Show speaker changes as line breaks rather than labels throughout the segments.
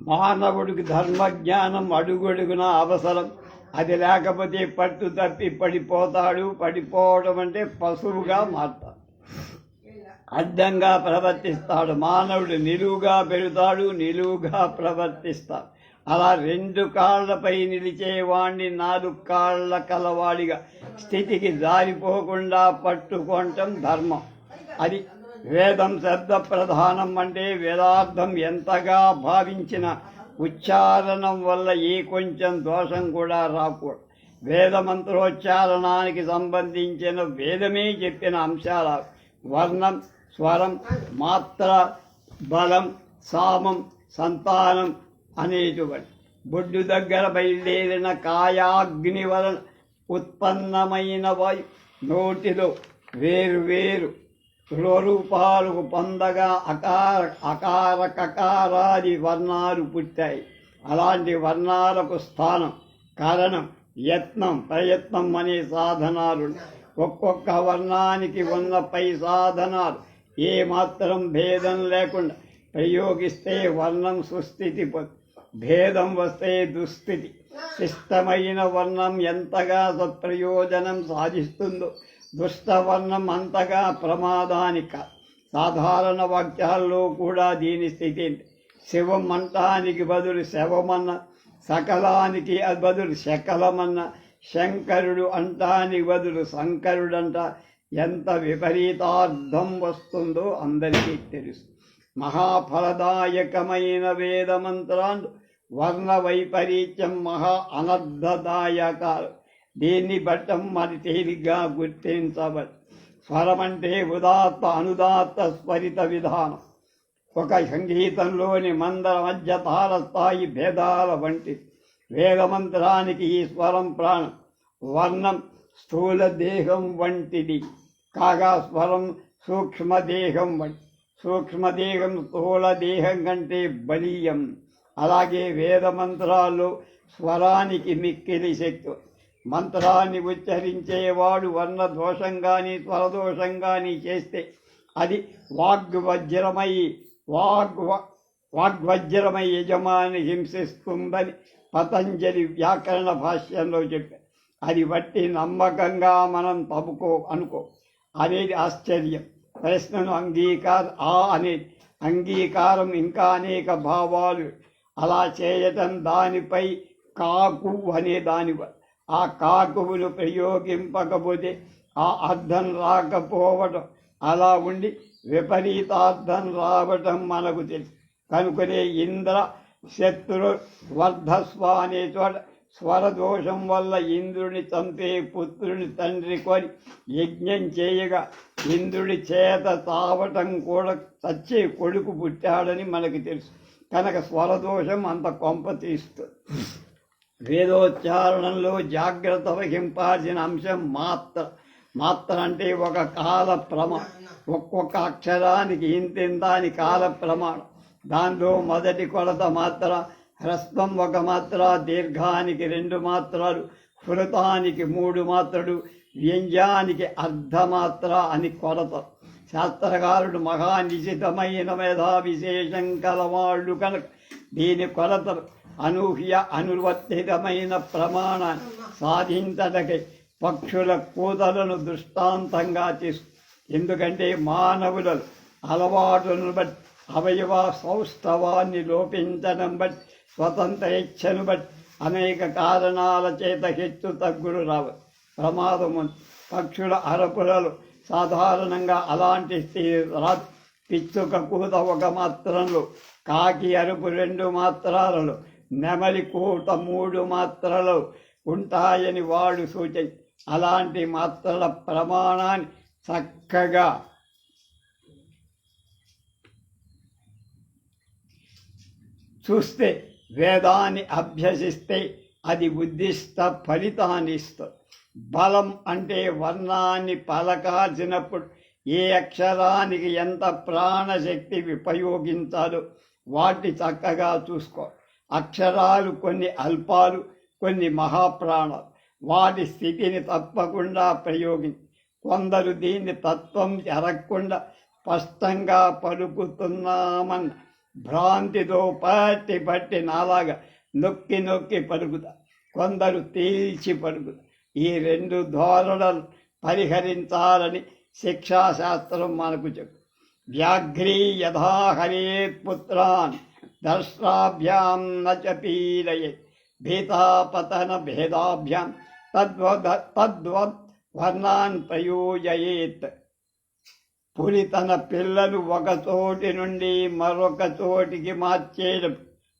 మానవుడికి ధర్మజ్ఞానం అడుగడుగున అవసరం. అది లేకపోతే పట్టు తప్పి పడిపోతాడు. పడిపోవడం అంటే పశువుగా మారుతాడు. అడ్డంగా ప్రవర్తిస్తాడు. మానవుడు నిలువుగా పెడతాడు నిలువుగా ప్రవర్తిస్తాడు. అలా రెండు కాళ్ళపై నిలిచేవాణ్ణి నాలుగు కాళ్ళ కలవాడిగా. స్థితికి జారిపోకుండా పట్టుకోవటం ధర్మం. అది వేదం శబ్ద ప్రధానం అంటే వేదార్థం ఎంతగా భావించిన ఉచ్చారణం వల్ల ఏ కొంచెం దోషం కూడా రాకూడదు. వేద మంత్రోచ్చారణానికి సంబంధించిన వేదమే చెప్పిన అంశాల వర్ణం స్వరం మాత్ర బలం సామం సంతానం అనేటువంటి. బొడ్డు దగ్గర బయలుదేరిన కాయాగ్ని వలన ఉత్పన్నమైన వాయు నోటిలో వేరు వేరు స్వరూపాలకు పొందగా అకార అకార కకారాది వర్ణాలు పుట్టాయి. అలాంటి వర్ణాలకు స్థానం కారణం యత్నం ప్రయత్నం అనే సాధనాలు ఒక్కొక్క వర్ణానికి ఉన్న పై సాధనాలు. ఏమాత్రం భేదం లేకుండా ప్రయోగిస్తే వర్ణం సుస్థితి భేదం వస్తే దుస్థితి. శిష్టమైన వర్ణం ఎంతగా సత్ప్రయోజనం సాధిస్తుందో దుష్టవర్ణం అంతగా ప్రమాదానిక సాధారణ వాక్యాల్లో కూడా దీని స్థితి శివం అంటానికి బదులు శవమన్న సకలానికి బదులు శకలమన్న శంకరుడు అంటానికి బదులు శంకరుడంట ఎంత విపరీతార్థం వస్తుందో అందరికీ తెలుసు. మహాఫలదాయకమైన వేదమంత్రాలు వర్ణ వైపరీత్యం మహా అనర్థదాయకాలు దీన్ని బట్టం మరి తేలిగ్గా గుర్తించవచ్చు స్వరమంటే ఉదాత్త అనుదాత్త స్వరిత విధానం. ఒక సంగీతంలోని మందర మధ్య తార స్థాయి భేదాల వంటి వేదమంత్రానికి ఈ స్వరం ప్రాణం. వర్ణం స్థూల దేహం వంటిది. కాగా స్వరం సూక్ష్మదేహం వంటి సూక్ష్మదేహం స్థూల దేహం కంటే బలీయం. అలాగే వేదమంత్రాల్లో స్వరానికి మిక్కిలి శక్తి మంత్రాన్ని ఉచ్చరించేవాడు వర్ణ దోషం కానీ స్వరదోషం కానీ చేస్తే అది వాగ్వజ్రమై వాగ్వ వాగ్వజ్రమై యజమాని హింసిస్తుందని పతంజలి వ్యాకరణ భాష్యంలో చెప్పారు అది బట్టి నమ్మకంగా మనం తప్పుకో అనుకో. అనేది ఆశ్చర్యం. ప్రశ్నను అంగీకార ఆ అనేది అంగీకారం ఇంకా అనేక భావాలు. అలా చేయటం దానిపై కాకు అనే దానివల్ల ఆ కాకువులు ప్రయోగింపకపోతే ఆ అర్థం రాకపోవటం. అలా ఉండి విపరీతార్థం రావటం మనకు తెలుసు. కనుకనే ఇంద్ర శత్రు వర్ధస్వ అనే చోట స్వరదోషం వల్ల ఇంద్రుని చంపే పుత్రుని తండ్రి కొని యజ్ఞం చేయగా ఇంద్రుడి చేత తావటం కూడా చచ్చే కొడుకు పుట్టాడని మనకు తెలుసు. కనుక స్వరదోషం అంత కొంప తీస్తుంది వేదోచ్చారణంలో జాగ్రత్త వహింపాల్సిన అంశం మాత్ర మాత్ర అంటే ఒక కాల ప్రమా ఒక్కొక్క అక్షరానికి ఇంతింత అని కాల ప్రమాణం దాంట్లో మొదటి కొలత మాత్ర హ్రస్వం ఒక మాత్ర దీర్ఘానికి రెండు మాత్రలు హృతానికి మూడు మాత్రలు వ్యంజానికి అర్ధమాత్ర అని కొలత. శాస్త్రకారుడు మహానిశితమైన మేధా విశేషం కలవాళ్ళు కనుక దీని కొలతలు అనూహ్య అనువర్తితమైన ప్రమాణ సాధించటకై పక్షుల కూతలను దృష్టాంతంగా తీసు ఎందుకంటే మానవుల అలవాటును బట్టి అవయవ సౌష్ఠవాన్ని లోపించడం బట్టి స్వతంత్ర ఇచ్చను బట్టి అనేక కారణాల చేత హెచ్చు తగ్గులు రావు. ప్రమాదము పక్షుల అరపులలు సాధారణంగా అలాంటి పిచ్చుక కూత ఒక మాత్రంలో కాకి అరుపు రెండు మాత్రాలలో నెమలి కోట మూడు మాత్రలు ఉంటాయని వాడు సూచన అలాంటి మాత్రల ప్రమాణాన్ని చక్కగా చూస్తే వేదాన్ని అభ్యసిస్తే అది ఉద్దిష్ట ఫలితాన్ని ఇస్తుంది బలం అంటే వర్ణాన్ని పలకాల్సినప్పుడు ఏ అక్షరానికి ఎంత ప్రాణశక్తి ఉపయోగించాలో వాటిని చక్కగా చూసుకో అక్షరాలు కొన్ని అల్పాలు కొన్ని మహాప్రాణాలు. వాటి స్థితిని తప్పకుండా ప్రయోగించి కొందరు దీన్ని తత్వం ఎరగకుండా స్పష్టంగా పలుకుతున్నామన్న భ్రాంతితో పట్టి పట్టి నాలాగా నొక్కి నొక్కి పలుకుతా. కొందరు తీల్చి పలుకుతా. ఈ రెండు ధోరణలు పరిహరించాలని శిక్షాశాస్త్రం మనకు చెప్పు. వ్యాఘ్రీ యథా హరేత్ పుత్రాన్. దర్శాభ్యాం నచ పీడయేత్ భీతాపతన భేదాభ్యాం తద్వద్ తద్వద్ వర్ణాన్ ప్రయోజయేత్ పులి తన పిల్లలు ఒక చోటి నుండి మరొక చోటికి మార్చేయడం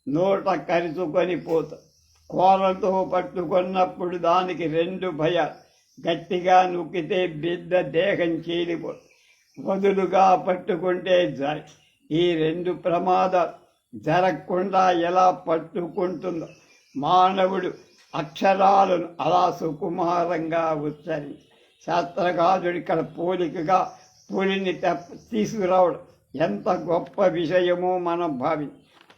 నోట కరుచుకొని పోత। కోరతో పట్టుకున్నప్పుడు దానికి రెండు భయాలు గట్టిగా నొక్కితే బిడ్డ దేహం చీలిపో. వదులుగా పట్టుకుంటే ఈ రెండు ప్రమాదాలు జరగకుండా ఎలా పట్టుకుంటుందో మానవుడు అక్షరాలను అలా సుకుమారంగా ఉచ్చరించి శాస్త్రకారుడు ఇక్కడ పోలికగా పులిని తెప్ప తీసుకురావడం ఎంత గొప్ప విషయమో మనం భావి.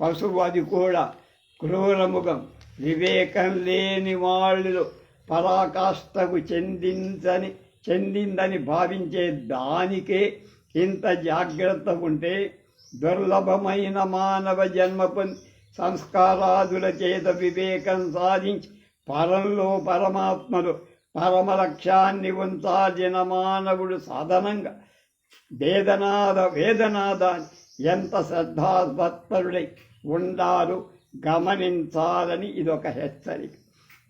పశువు అది కూడా క్రూరముఖం వివేకం లేని వాళ్ళు పరాకాష్ఠకు చెందించని చెందిందని భావించే దానికే ఇంత జాగ్రత్త ఉంటే దుర్లభమైన మానవ జన్మపు సంస్కారాదుల చేత వివేకం సాధించి పరంలో పరమాత్మలు పరమ లక్ష్యాన్ని ఉంచాల్సిన మానవుడు సాధనంగా వేదనాద వేదనాద ఎంత శ్రద్ధాత్పరుడై ఉండాలో గమనించాలని ఇదొక హెచ్చరిక.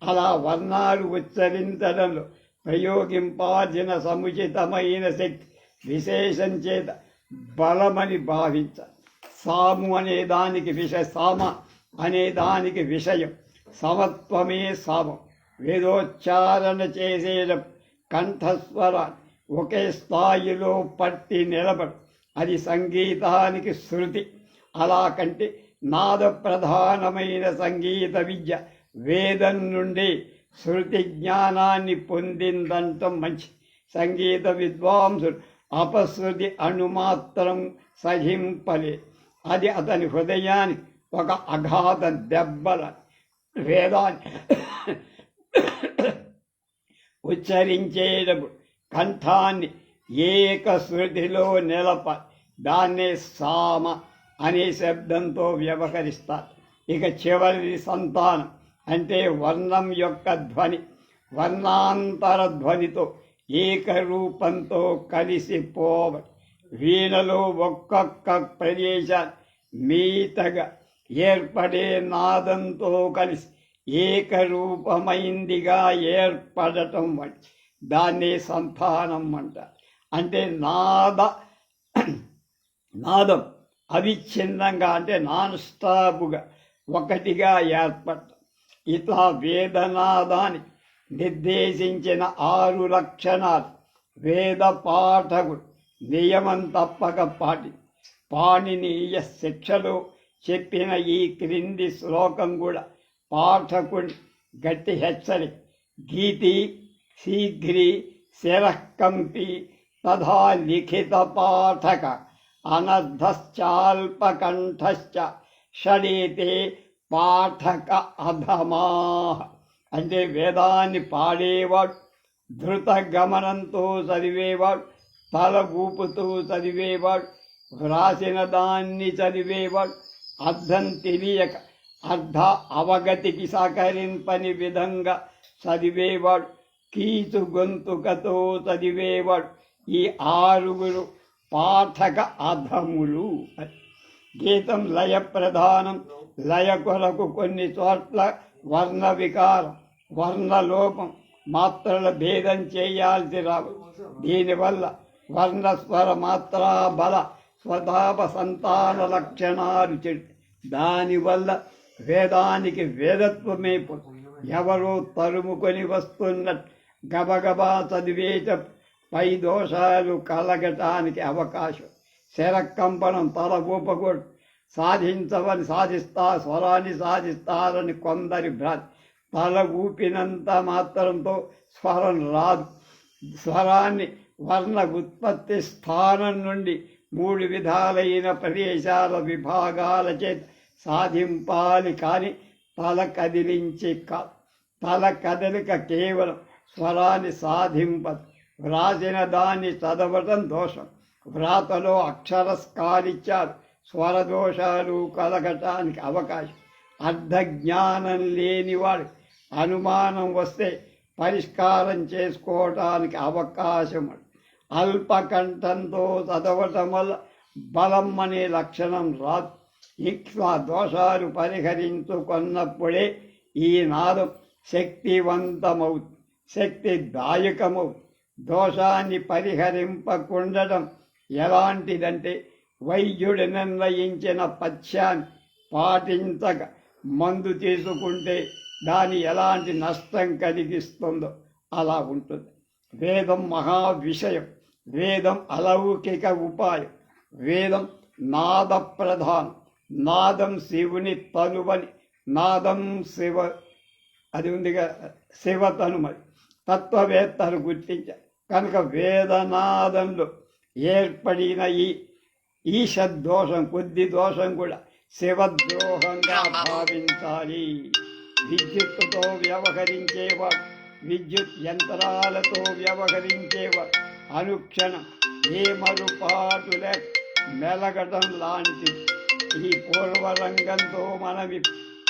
అలా వర్ణాలు ఉచ్చరించడంలో ప్రయోగింపాల్సిన సముచితమైన శక్తి విశేషం చేత బలమని భావించ. సాము అనే దానికి విష సామ అనే దానికి విషయం. సమత్వమే సామం. వేదోచ్చారణ చేసేటప్పుడు కంఠస్వరాన్ని ఒకే స్థాయిలో పట్టి నిలబడు. అది సంగీతానికి శృతి. అలా కంటే నాద ప్రధానమైన సంగీత విద్య వేదం నుండి శృతి జ్ఞానాన్ని పొందిందంటం మంచి. సంగీత విద్వాంసుడు అపశృతి అణుమాత్రం సహింపలే. అది అతని హృదయాన్ని ఒక అఘాత దెబ్బల వేదాన్ని ఉచ్చరించేటప్పుడు కంఠాన్ని ఏకశృతిలో నిలప దాన్నే సామ అనే శబ్దంతో వ్యవహరిస్తారు. ఇక చివరిది సంతానం అంటే వర్ణం యొక్క ధ్వని వర్ణాంతర ధ్వనితో ఏకరూపంతో కలిసిపోవ వీణలో ఒక్కొక్క ప్రదేశ మీతగా ఏర్పడే నాదంతో కలిసి ఏకరూపమైందిగా ఏర్పడటం వంటి దాన్ని సంతానం అంటారు. అంటే నాద నాదం అవిచ్ఛిన్నంగా అంటే నాన్ స్టాపుగా ఒకటిగా ఏర్పడటం. ఇట్లా వేదనాదాన్ని నిర్దేశించిన ఆరు లక్షణాలు. వేద పాఠకుడు నియమం తప్పక పాటి పాణినీయ శిక్షలో చెప్పిన ఈ క్రింది శ్లోకం కూడా పాఠకుడి గట్టి హెచ్చరి. గీతి శీఘ్రి శిరకంపి తథా లిఖిత పాఠక అనర్ధశ్చాల్పకంఠశ్చ షడేతే పాఠక అధమా. అంటే వేదాన్ని పాడేవాడు ధృత గమనంతో చదివేవాడు తల ఊపుతూ చదివేవాడు వ్రాసిన దాన్ని చదివేవాడు అర్థం తెలియక అర్ధ అవగతికి సహకరింపని విధంగా చదివేవాడు కీచు గొంతుకతో చదివేవాడు. ఈ ఆరుగురు పాఠక అధములు. గీతం లయ ప్రధానం లయ కొరకు కొన్ని చోట్ల వర్ణ వికారం వర్ణలోపం మాత్రల భేదం చేయాల్సి రావు దీనివల్ల వర్ణ స్వర మాత్రా బల స్వతాప సంతాన లక్షణాలు చెడు. దానివల్ల వేదానికి వేదత్వమే ఎవరో తరుముకొని వస్తున్నట్టు గబగబా చదివేట పై దోషాలు కలగటానికి అవకాశం. శరకంపనం తల ఊపకూడదు. సాధించవని సాధిస్తా స్వరాన్ని సాధిస్తారని కొందరి భ్రాంతి తల ఊపినంత మాత్రంతో స్వరం రాదు. స్వరాన్ని వర్ణ ఉత్పత్తి స్థానం నుండి మూడు విధాలైన ప్రదేశాల విభాగాల చేత సాధింపాలి కానీ తల కదిలించి కా తల కదలిక కేవలం స్వరాన్ని సాధింపదు. వ్రాసిన దాన్ని చదవటం దోషం. వ్రాతలో అక్షరస్కారిచ్చారు స్వరదోషాలు కలగటానికి అవకాశం. అర్ధజ్ఞానం లేనివాడు అనుమానం వస్తే పరిష్కారం చేసుకోవటానికి అవకాశం అల్పకంఠంతో చదవటం వల్ల బలం అనే లక్షణం రాదు. ఇక్ష్వా దోషాలు పరిహరించుకున్నప్పుడే ఈ నాదం శక్తివంతమవుతుంది దాయకమవు దోషాన్ని పరిహరింపకుండటం ఎలాంటిదంటే వైద్యుడు నిర్ణయించిన పథ్యాన్ని పాటించక మందు తీసుకుంటే దాని ఎలాంటి నష్టం కలిగిస్తుందో అలా ఉంటుంది. వేదం మహా విషయం వేదం అలౌకిక ఉపాయం వేదం నాద ప్రధానం నాదం శివుని తనువని నాదం శివ అది ఉందిగా శివ తనుమని తత్వవేత్తలు గుర్తించారు. కనుక వేదనాదంలో ఏర్పడిన ఈ ఈషదోషం కొద్ది దోషం కూడా. శివద్రోహంగా భావించాలి. విద్యుత్తుతో వ్యవహరించేవాడు విద్యుత్ యంత్రాలతో వ్యవహరించేవాడు. అనుక్షణం ఏ మరుపాటు లేక మెలగటం లాంటిది. ఈ పూర్వరంగంతో మనవి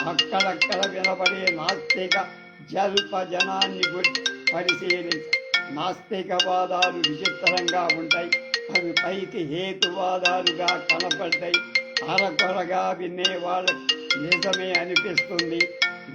అక్కడక్కడ వినబడే నాస్తిక జల్ప జనాన్ని గురించి పరిశీలించ. నాస్తికవాదాలు విచిత్రంగా ఉంటాయి. అవి పైకి హేతువాదాలుగా కనపడ్డాయి. అరకొరగా వినేవాళ్ళకి నిజమే అనిపిస్తుంది.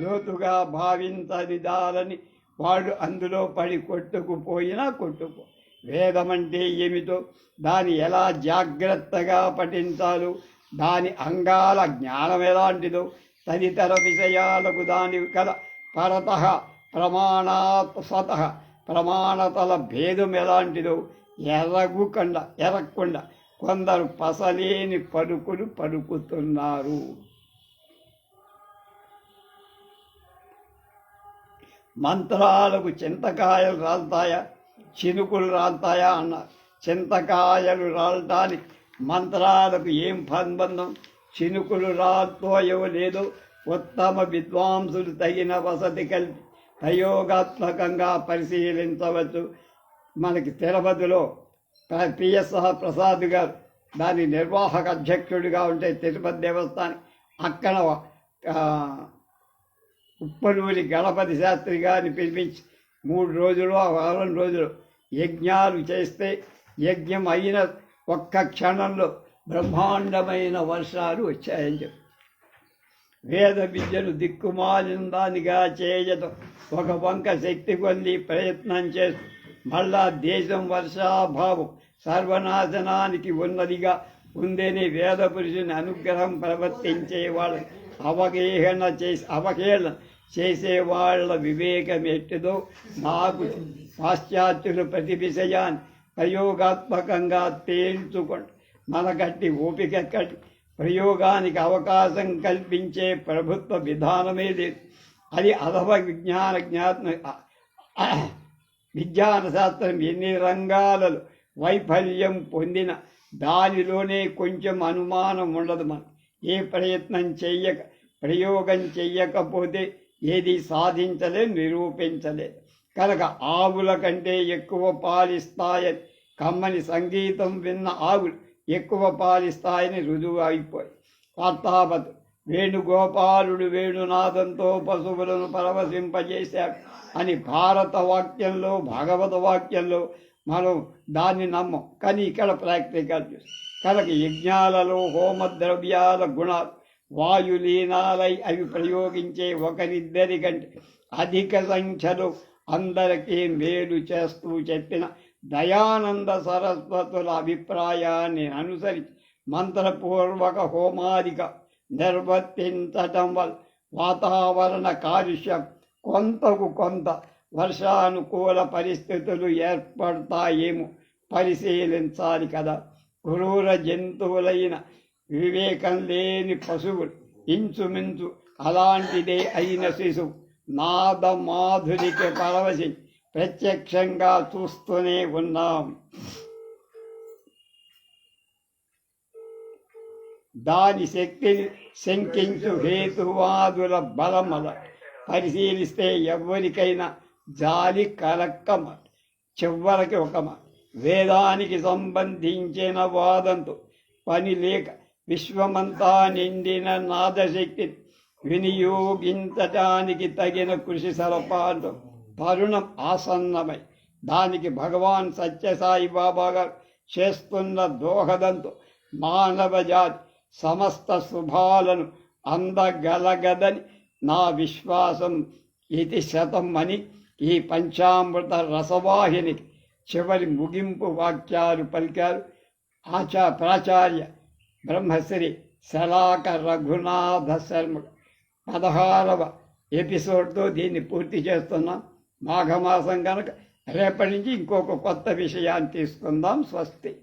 లోతుగా భావించనిదాలని వాళ్ళు అందులో పడి కొట్టుకుపోయినా కొట్టుకో. వేదం అంటే ఏమిటో దాని ఎలా జాగ్రత్తగా పఠించాలో దాని అంగాల జ్ఞానం ఎలాంటిదో తదితర విషయాలకు దాని కల పరత ప్రమాణాత్ సత ప్రమాణతల భేదం ఎలాంటిదో ఎరగుకుండా ఎరగకుండా కొందరు పసలేని పలుకులు పలుకుతున్నారు. మంత్రాలకు చింతకాయలు రాలుతాయా? చినుకులు రాలుతాయా అన్నారు చింతకాయలు రాలటానికి మంత్రాలకు ఏం సంబంధం? చినుకులు రాలుతాయో లేదో ఉత్తమ విద్వాంసులు తగిన వసతి కలిపి ప్రయోగాత్మకంగా పరిశీలించవచ్చు. మనకి తిరుపతిలో పిఎస్ఆర్ ప్రసాద్ గారు దాని నిర్వాహక అధ్యక్షుడిగా ఉంటే తిరుపతి దేవస్థానం అక్కడ ఉప్పనూరి గణపతి శాస్త్రి గారిని పిలిపించి మూడు రోజులు ఆ వారం రోజులు యజ్ఞాలు చేస్తే యజ్ఞం అయిన ఒక్క క్షణంలో బ్రహ్మాండమైన వర్షాలు వచ్చాయని చెప్పి. వేద విద్యను దిక్కుమాలిందానిగా చేయటం ఒక వంక శక్తి పొంది ప్రయత్నం చేస్తూ మళ్ళా దేశం వర్షాభావం సర్వనాశనానికి ఉన్నదిగా ఉందని వేద పురుషుని అనుగ్రహం ప్రవర్తించే వాళ్ళ అవహేళన చేసి అవహేళన చేసే వాళ్ళ వివేకం ఎట్టిదో నాకు పాశ్చాత్యులు ప్రతి విషయాన్ని ప్రయోగాత్మకంగా తేల్చుకోండి. మనకట్టి ఓపిక కట్టి ప్రయోగానికి అవకాశం కల్పించే ప్రభుత్వ విధానమే లేదు. అది అధవ విజ్ఞాన జ్ఞాత్మ విజ్ఞాన శాస్త్రం ఎన్ని రంగాలలో వైఫల్యం పొందిన దానిలోనే కొంచెం అనుమానం ఉండదు మనం ఏ ప్రయత్నం చెయ్యక ప్రయోగం చెయ్యకపోతే ఏది సాధించలే నిరూపించలేదు కనుక ఆవుల కంటే ఎక్కువ పాలిస్తాయని కమ్మని సంగీతం విన్న ఆవులు ఎక్కువ పాలిస్తాయని రుజువు అయిపోయి. వార్తాపత్ వేణుగోపాలుడు వేణునాదంతో పశువులను పరవశింపజేశాడు అని భారత వాక్యంలో భాగవత వాక్యంలో మనం దాన్ని నమ్మం. కానీ ఇక్కడ ప్రాక్టికల్ చూస్తాం కనుక యజ్ఞాలలో హోమ ద్రవ్యాల గుణాలు వాయులీనాలై అవి ప్రయోగించే ఒకరిద్దరి కంటే అధిక సంఖ్యలో అందరికీ మేలు చేస్తూ చెప్పిన దయానంద సరస్వతుల అభిప్రాయాన్ని అనుసరించి మంత్రపూర్వక హోమాదిక నిర్వర్తించటం వల్ల వాతావరణ కాలుష్యం కొంతకు కొంత వర్షానుకూల పరిస్థితులు ఏర్పడతాయేమో పరిశీలించాలి కదా. క్రూర జంతువులైన వివేకం లేని పశువులు ఇంచుమించు అలాంటిదే అయిన శిశువు నాద మాధురికి పరవశి ప్రత్యక్షంగా చూస్తూనే ఉన్నాం. దాని శక్తి శంకించు హేతువాదుల బలమల పరిశీలిస్తే ఎవరికైనా జాలి కలక్కమ చివరికి ఒక వేదానికి సంబంధించిన వాదంతో పని లేక విశ్వమంతా నిండిన నాదశక్తి వినియోగించటానికి తగిన కృషి సలపాటు తరుణం ఆసన్నమై దానికి భగవాన్ సత్యసాయి బాబా గారు చేస్తున్న దోహదంతో మానవ జాతి సమస్త శుభాలను అందగలగదని నా విశ్వాసం. ఇది శతం అని ఈ పంచామృత రసవాహినికి చివరి ముగింపు వాక్యాలు పలికారు ఆచా ప్రాచార్య బ్రహ్మశ్రీ శలాక రఘునాథ శర్మ. పదహారవ ఎపిసోడ్తో దీన్ని పూర్తి చేస్తున్నాం. మాఘమాసం కనుక రేపటి నుంచి ఇంకొక కొత్త విషయాన్ని తీసుకుందాం. స్వస్తి.